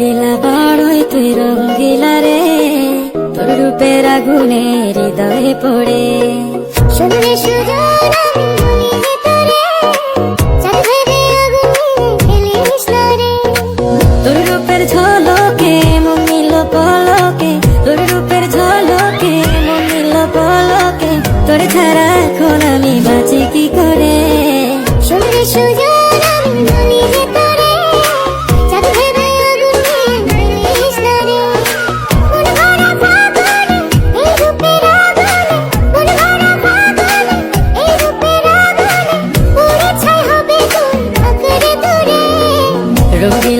গেলা বাড়ই তুই রং রে। তোর রূপে রাগুনে হৃদয়ে পড়ে। শুনলে তোর। তোর ছাড়া এখন আমি বাঁচি কি করে? শুনলে Pero que